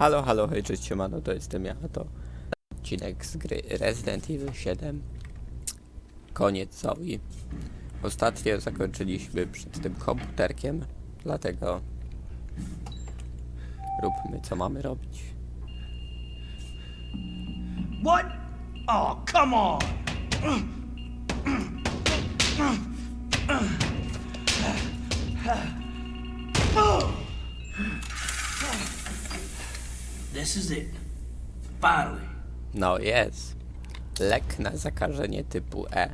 Halo, halo, hej, cześć, siemano, to jestem ja, to odcinek z gry Resident Evil 7. Koniec Zoe. Ostatnio zakończyliśmy przed tym komputerkiem, dlatego róbmy co mamy robić. What? Oh, come on! This is it. Finally. No jest. Lek na zakażenie typu E.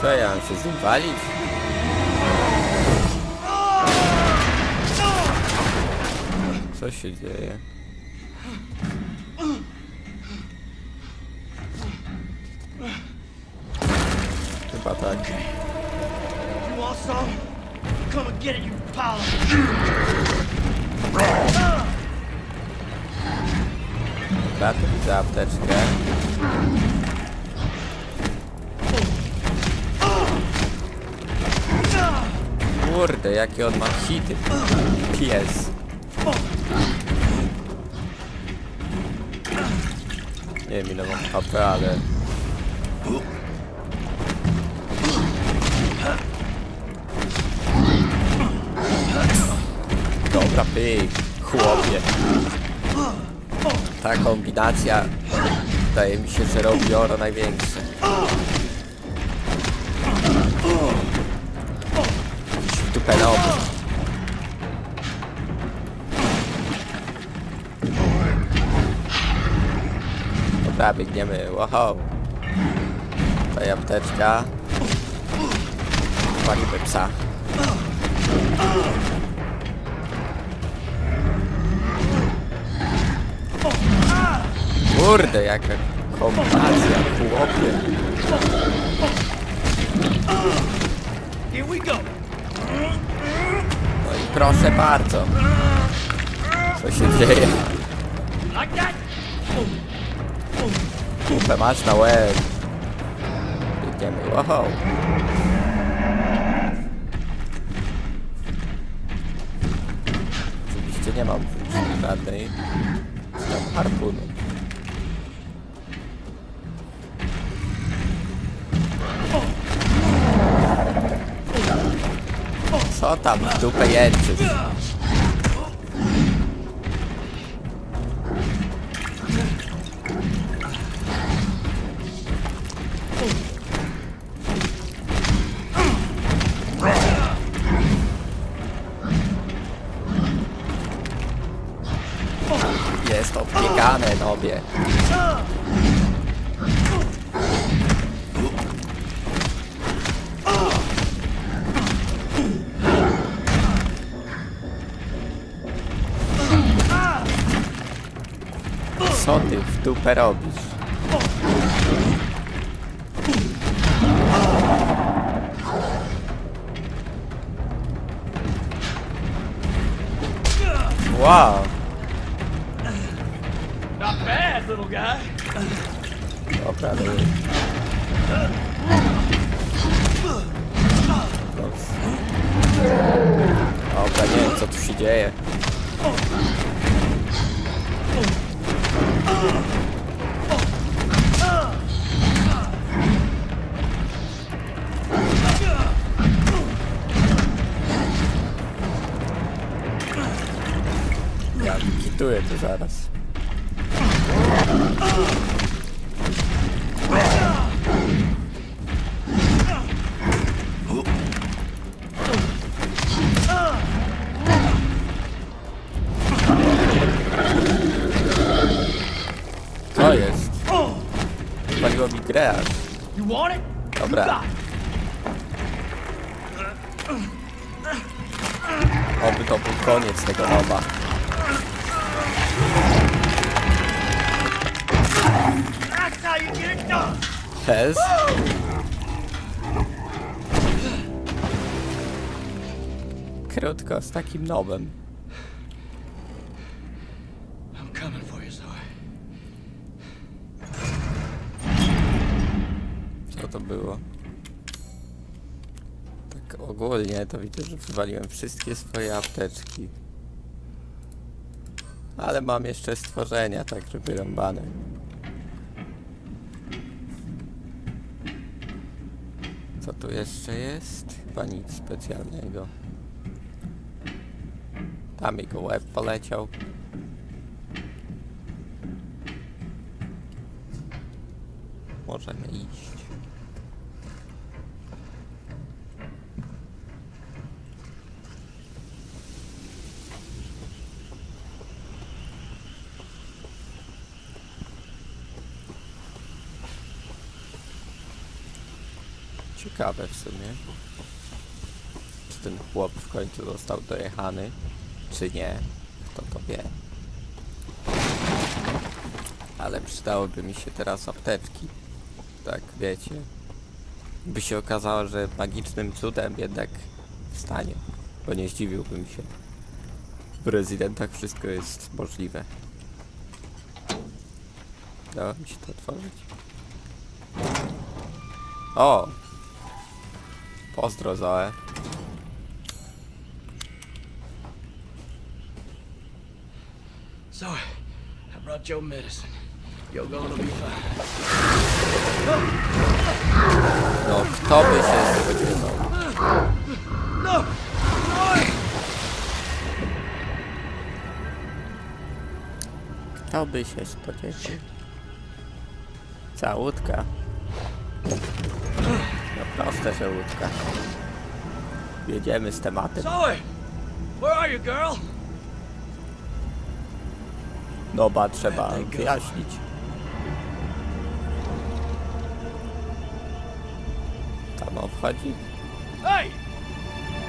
Co ja mam się z nim walić? Co się dzieje? Widzę apteczkę. Kurde, jakie on ma hity. Pies. Nie wiem ile mam HP, ale... Dobra, pyk, chłopie. Ta kombinacja wydaje mi się, że robi największe. W na obu. Dobra, biegniemy. Wow. Tutaj apteczka. Walimy psa. Kurde, jaka kombinacja, chłopie. No i proszę bardzo. Co się dzieje? Kupę masz na łeb. Biegniemy, wow. Oczywiście nie mam żadnej. Tam harpunu. Co tam w dupę Co ty w dupę robisz? Wow. Not bad, little guy. Dobra, no. Dobra, nie wiem co tu się dzieje. Ja kituję to zaraz. Pez? Krótko, z takim you, Zoe. to było. Tak ogólnie to widzę, że wywaliłem wszystkie swoje apteczki. Ale mam jeszcze stworzenia, tak żeby rąbane. Co tu jeszcze jest? Chyba nic specjalnego. Tam jego łeb poleciał. Możemy iść. Ciekawe w sumie. Czy ten chłop w końcu został dojechany, czy nie? Kto to wie. Ale przydałoby mi się teraz apteczki. Tak, wiecie. By się okazało, że magicznym cudem jednak wstanie. Bo nie zdziwiłbym się. W rezydentach wszystko jest możliwe. Dało mi się to otworzyć. O! Pozdro Zoe. So, I brought your medicine. You're gonna be fine. No, kto by się spodziewał? No! No! Kto by się spodziewał? Całutka. No proste, łódka. Jedziemy z tematem. Zoe! Where are you, girl? Noba trzeba wyjaśnić. Tam on wchodzi. Hey!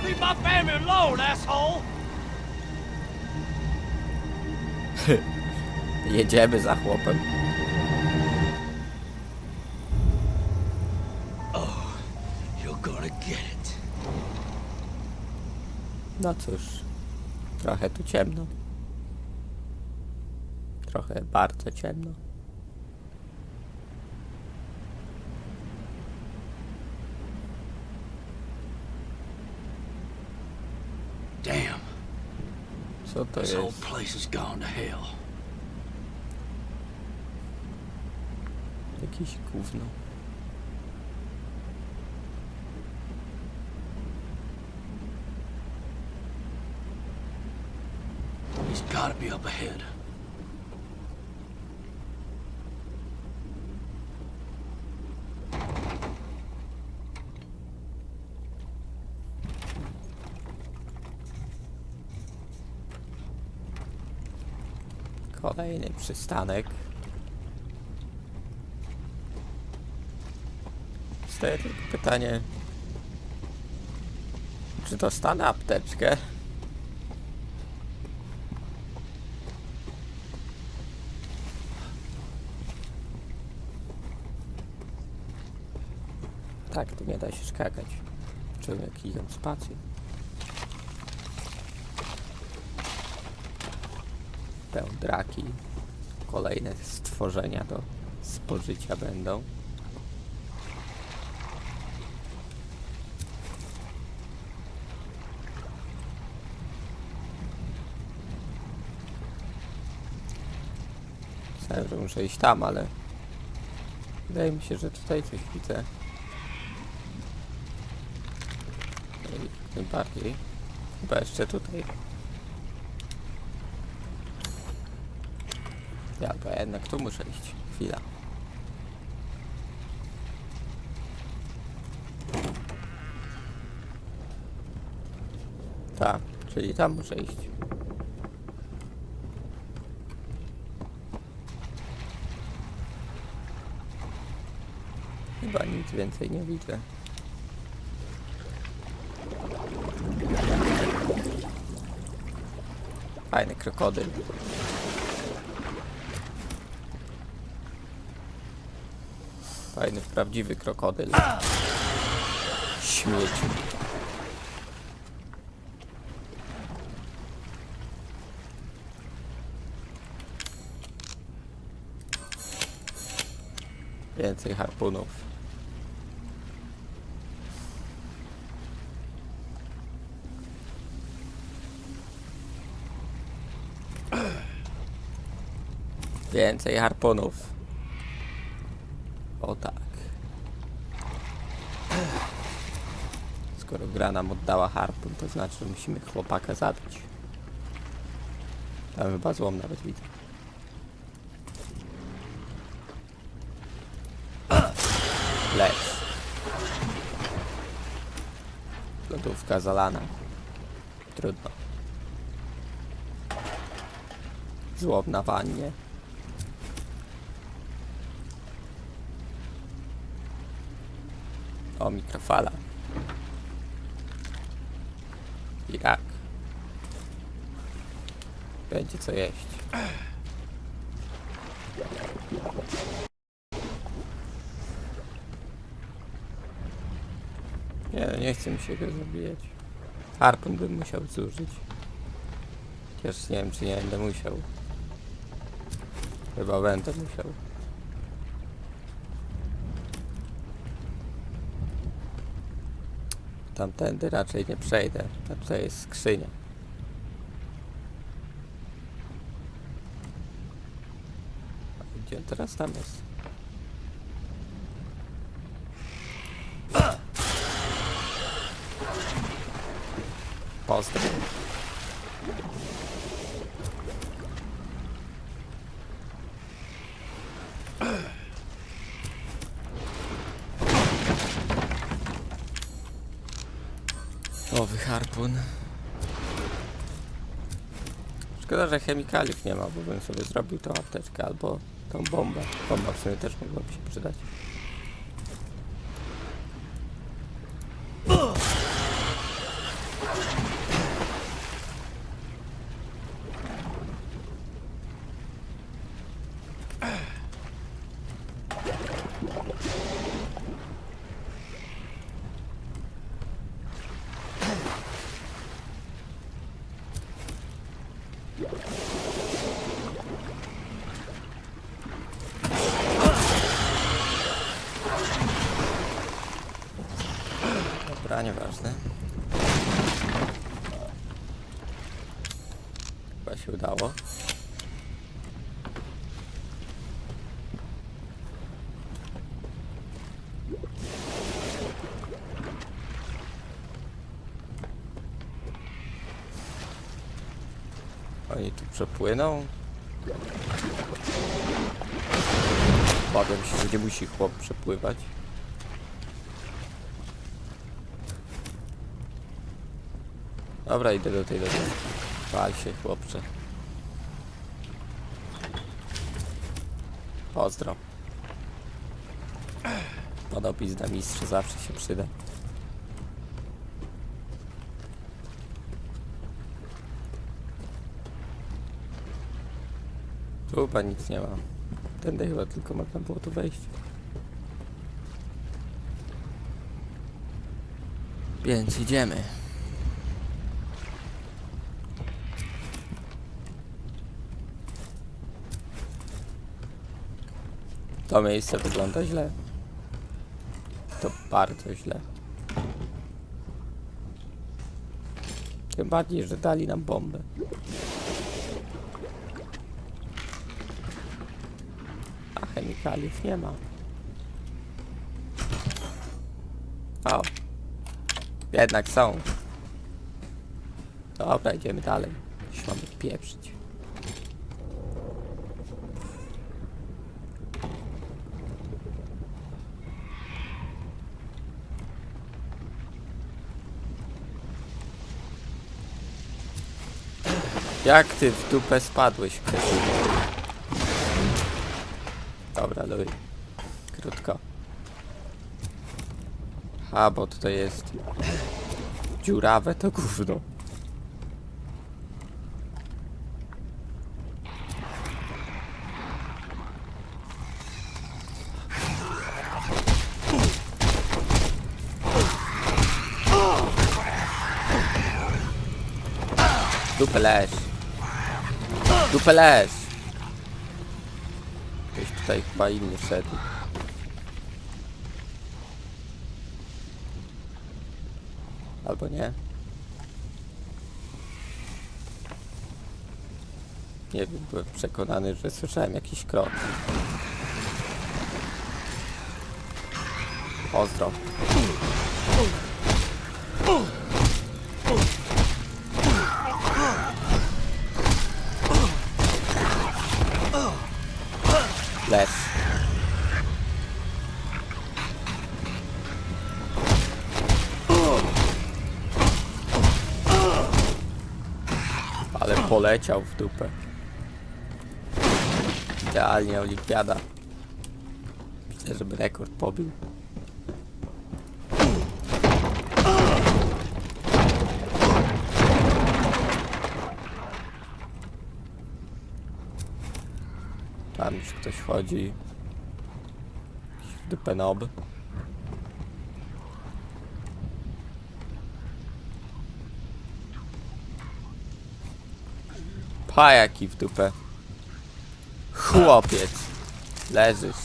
Leave my family alone, asshole! Jedziemy za chłopem. No cóż, trochę tu ciemno. Trochę bardzo ciemno. Damn, Co to this whole jest? place has gone to hell. Jakieś gówno. Up ahead. Kolejny przystanek. Staje tylko pytanie, czy dostanę apteczkę? Tak, tu nie da się skakać. Trzeba klikać spację. Pełdraki. Kolejne stworzenia do spożycia będą. Myślałem, że muszę iść tam, ale wydaje mi się, że tutaj coś widzę. Tym bardziej. Chyba jeszcze tutaj. Ja, bo jednak tu muszę iść. Chwila. Tak, czyli tam muszę iść. Chyba nic więcej nie widzę. Fajny krokodyl. Fajny, prawdziwy krokodyl. Śmieci. Więcej harpunów. Więcej harpunów. O tak. Skoro gra nam oddała harpun, to znaczy, że musimy chłopaka zabić. Tam chyba złom nawet widzę. Les. Lodówka zalana. Trudno. Złom na wannie. O, mikrofala. Jak? Będzie co jeść. Nie, no nie chce mi się go zabijać. Harpun bym musiał zużyć. Chociaż nie wiem, czy nie będę musiał. Chyba będę musiał. Tamtędy raczej nie przejdę. A tutaj jest skrzynia. A Gdzie teraz tam jest? Pozdro. Że chemikaliów nie ma, bo bym sobie zrobił tą apteczkę albo tą bombę. Bomba w sumie też mogłaby się przydać. Dobra, nieważne. Chyba się udało. Oni tu przepłyną. Obawiam się, że nie musi chłop przepływać. Dobra, idę do tej do tej. Się, chłopcze. Pozdro. Podobizna mistrza zawsze się przyda. Tu chyba nic nie ma. Tędy chyba tylko można było tu wejść. Więc idziemy. To miejsce wygląda źle. To bardzo źle. Tym bardziej, że dali nam bombę. Chemikaliów nie ma. O. Jednak są. Dobra, idziemy dalej. Już mamy pieprzyć. Jak ty w dupę spadłeś, kretynie? Dobra, luj. Krótko. A, bo tutaj jest dziurawe to gówno. Dupę leż. Dupę leż. Tutaj chyba inny szedł. Albo nie. Nie wiem, byłem przekonany, że słyszałem jakiś krok. Pozdro. Les. Ale poleciał w dupę. Idealnie olimpiada. Myślę, żeby rekord pobił. Ktoś chodzi. Jakiś w dupę nob. Pa jaki w dupę. Chłopiec. Leżysz.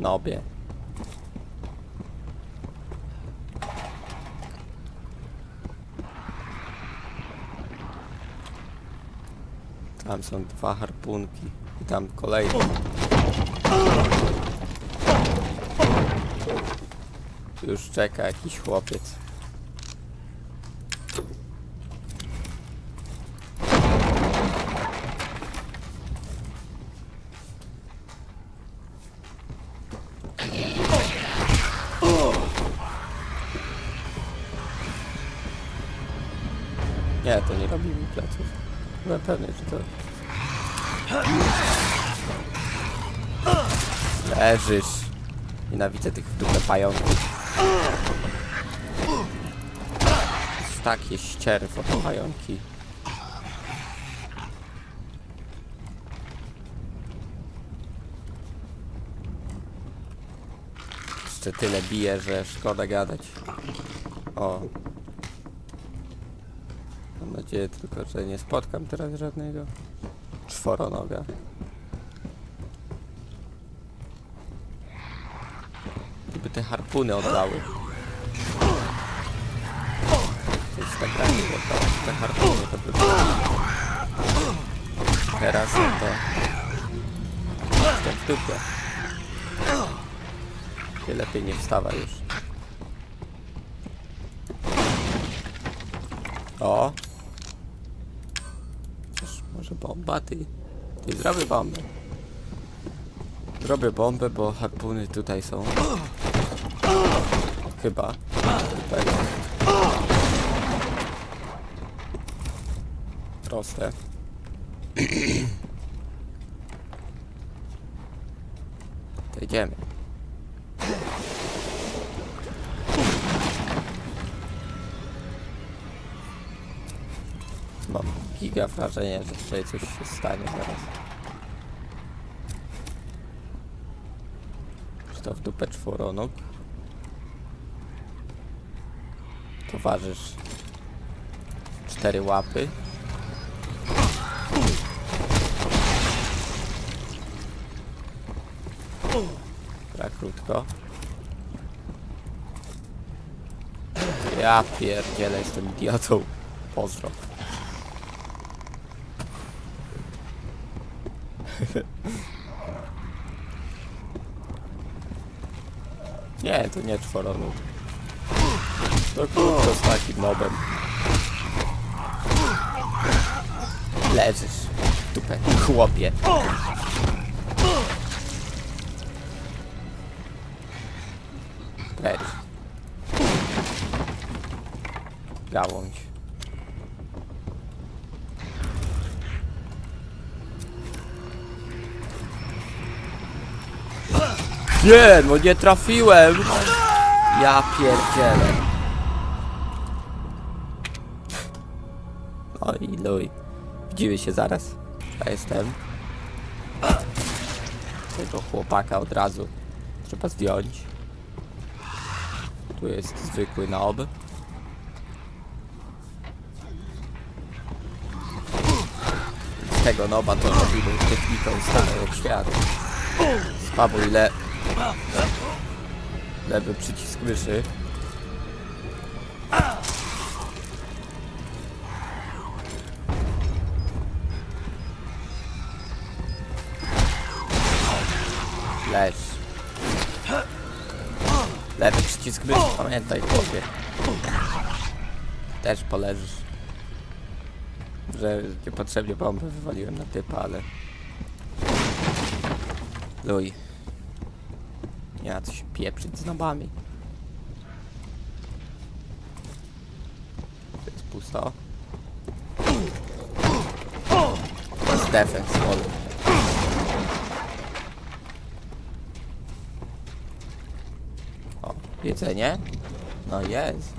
Nobie. Tam są dwa harpunki. Tam kolejny. Już czeka jakiś chłopiec. Nie, to nie robi mi pleców. Byłem pewny, że to... Leżysz. Nienawidzę tych w dupę pająków. Takie ścierwo te pająki. Jeszcze tyle bije, że szkoda gadać. O, Mam nadzieję tylko, że nie spotkam teraz żadnego czworonoga. Gdyby te harpuny oddały. To jest tak granie oddały. Te harpuny to by było. Teraz no to... Jestem w dupie. Ty lepiej nie wstawa już. O! Może bomba, ty. Ty zrobię bombę. Zrobię bombę, bo harpuny tutaj są. Chyba. Tutaj. Proste. To idziemy. Mam giga wrażenie, że tutaj coś się stanie zaraz. To w dupę Towarzysz. Cztery łapy. Gra krótko. Ja pierdzielę, jestem idiotą. Pozdro. Nie, to nie czworonóg. To krótko z takim nobem. Leżysz. Dupę. Chłopie. Precz. Gałąź. Nie, no nie trafiłem. Ja pierdzielę. Luj. Widzimy się zaraz. Ja jestem. Tego chłopaka od razu trzeba zdjąć. Tu jest zwykły nob. Z tego noba to robimy techniką starego świata. Spabuj le... Lewy przycisk myszy. Leż. Lewy przycisk myszy, pamiętaj chłopie. Też poleżysz. Że niepotrzebnie bombę wywaliłem na typa, ale... Luj. Nie ma co się pieprzyć z nobami. To jest pusto. Defense, wall. O, jedzenie? No jest.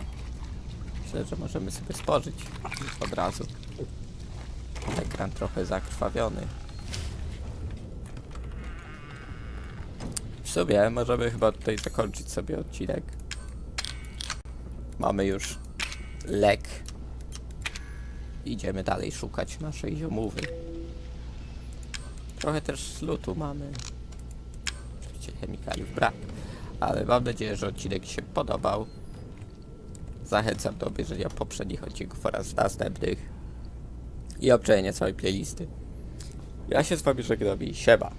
Myślę, że możemy sobie spożyć od razu. Ekran trochę zakrwawiony. W sumie możemy chyba tutaj zakończyć sobie odcinek. Mamy już lek. Idziemy dalej szukać naszej ziomówy. Trochę też lutu mamy. Oczywiście chemikaliów brak. Ale mam nadzieję, że odcinek się podobał. Zachęcam do obejrzenia poprzednich odcinków oraz następnych. I obczajenia całej playlisty. Ja się z wami żegnam i siema.